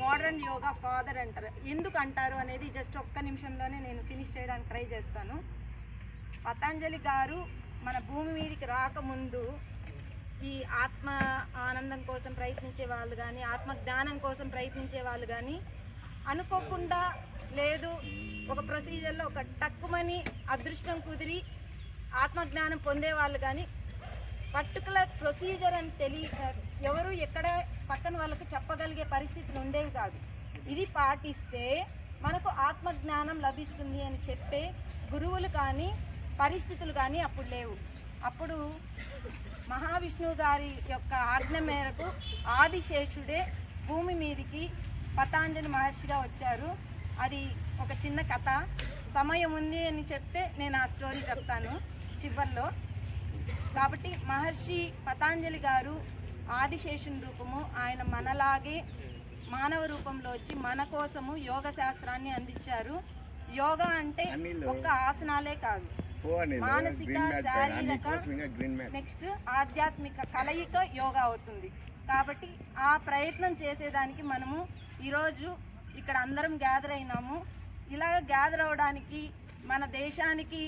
Modern yoga father అంటారు. ఎందుకు అంటారు అనేది జస్ట్ ఒక్క నిమిషంలోనే నేను ఫినిష్ చేయడానికి ట్రై చేస్తాను. పతంజలి గారు మన భూమి మీదకి రాకముందు ఈ ఆత్మ ఆనందం కోసం ప్రయత్నించే వాళ్ళు కానీ ఆత్మ జ్ఞానం కోసం ప్రయత్నించే వాళ్ళు కానీ అనుకోకుండా లేదు ఒక ప్రొసీజర్లో ఒక టక్కుమని అదృష్టం కుదిరి ఆత్మజ్ఞానం పొందే వాళ్ళు కానీ పర్టికులర్ ప్రొసీజర్ అని తెలియ ఎవరు ఎక్కడ పక్కన వాళ్ళకి చెప్పగలిగే పరిస్థితులు ఉండేవి కాదు. ఇది పాటిస్తే మనకు ఆత్మజ్ఞానం లభిస్తుంది అని చెప్పే గురువులు కానీ పరిస్థితులు కానీ అప్పుడు లేవు. అప్పుడు మహావిష్ణువు గారి యొక్క ఆజ్ఞ మేరకు ఆదిశేషుడే భూమి మీదికి పతాంజలి మహర్షిగా వచ్చారు. అది ఒక చిన్న కథ. సమయం ఉంది అని చెప్తే నేను ఆ స్టోరీ చెప్తాను చివరిలో. కాబట్టి మహర్షి పతాంజలి గారు ఆదిశేషుని రూపము ఆయన మనలాగే మానవ రూపంలో వచ్చి మన కోసము యోగ శాస్త్రాన్ని అందించారు. యోగా అంటే ఒక్క ఆసనాలే కాదు. మానసిక శారీరక నెక్స్ట్ ఆధ్యాత్మిక కలయిక యోగా అవుతుంది. కాబట్టి ఆ ప్రయత్నం చేసేదానికి మనము ఈరోజు ఇక్కడ అందరం గ్యాదర్ అయినాము. ఇలాగ గ్యాదర్ అవడానికి మన దేశానికి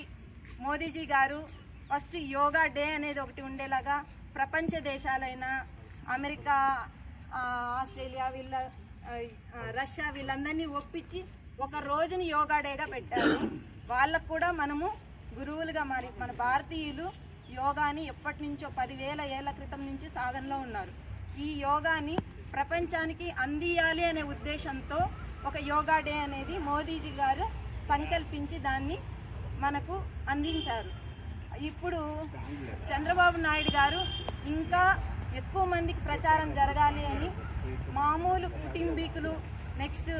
మోదీజీ గారు ఫస్ట్ యోగా డే అనేది ఒకటి ఉండేలాగా ప్రపంచ దేశాలైన అమెరికా ఆస్ట్రేలియా వీళ్ళ రష్యా వీళ్ళందరినీ ఒప్పించి ఒక రోజుని యోగా డేగా పెట్టారు. వాళ్ళకు కూడా మనము గురువులుగా మారి మన భారతీయులు యోగాని ఎప్పటి నుంచో పదివేల ఏళ్ళ క్రితం నుంచి సాధనలో ఉన్నారు. ఈ యోగాని ప్రపంచానికి అందియాలి అనే ఉద్దేశంతో ఒక యోగా డే అనేది మోదీజీ గారు సంకల్పించి దాన్ని మనకు అందించారు. ఇప్పుడు చంద్రబాబు నాయుడు గారు ఇంకా ఎక్కువ మందికి ప్రచారం జరగాలి అని మామూలు కుటుంబీకులు నెక్స్ట్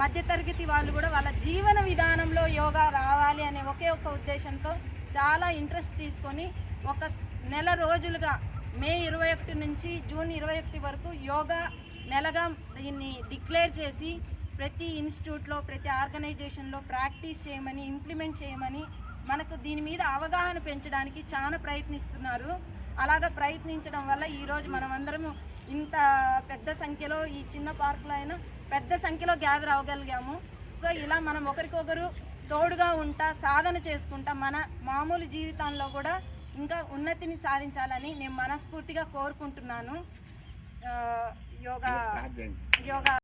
మధ్యతరగతి వాళ్ళు కూడా వాళ్ళ జీవన విధానంలో యోగా రావాలి అనే ఒకే ఒక ఉద్దేశంతో చాలా ఇంట్రెస్ట్ తీసుకొని ఒక నెల రోజులుగా మే ఇరవై ఒకటి నుంచి జూన్ ఇరవై ఒకటి వరకు యోగా నెలగా దీన్ని డిక్లేర్ చేసి ప్రతి ఇన్స్టిట్యూట్లో ప్రతి ఆర్గనైజేషన్లో ప్రాక్టీస్ చేయమని ఇంప్లిమెంట్ చేయమని మనకు దీని మీద అవగాహన పెంచడానికి చాలా ప్రయత్నిస్తున్నారు. అలాగ ప్రయత్నించడం వల్ల ఈరోజు మనం అందరము ఇంత పెద్ద సంఖ్యలో ఈ చిన్న పార్కులో అయినా పెద్ద సంఖ్యలో గ్యాదర్ అవ్వగలిగాము. సో ఇలా మనం ఒకరికొకరు తోడుగా ఉంటా సాధన చేసుకుంటా మన మామూలు జీవితంలో కూడా ఇంకా ఉన్నతిని సాధించాలని నేను మనస్ఫూర్తిగా కోరుకుంటున్నాను. యోగా యోగా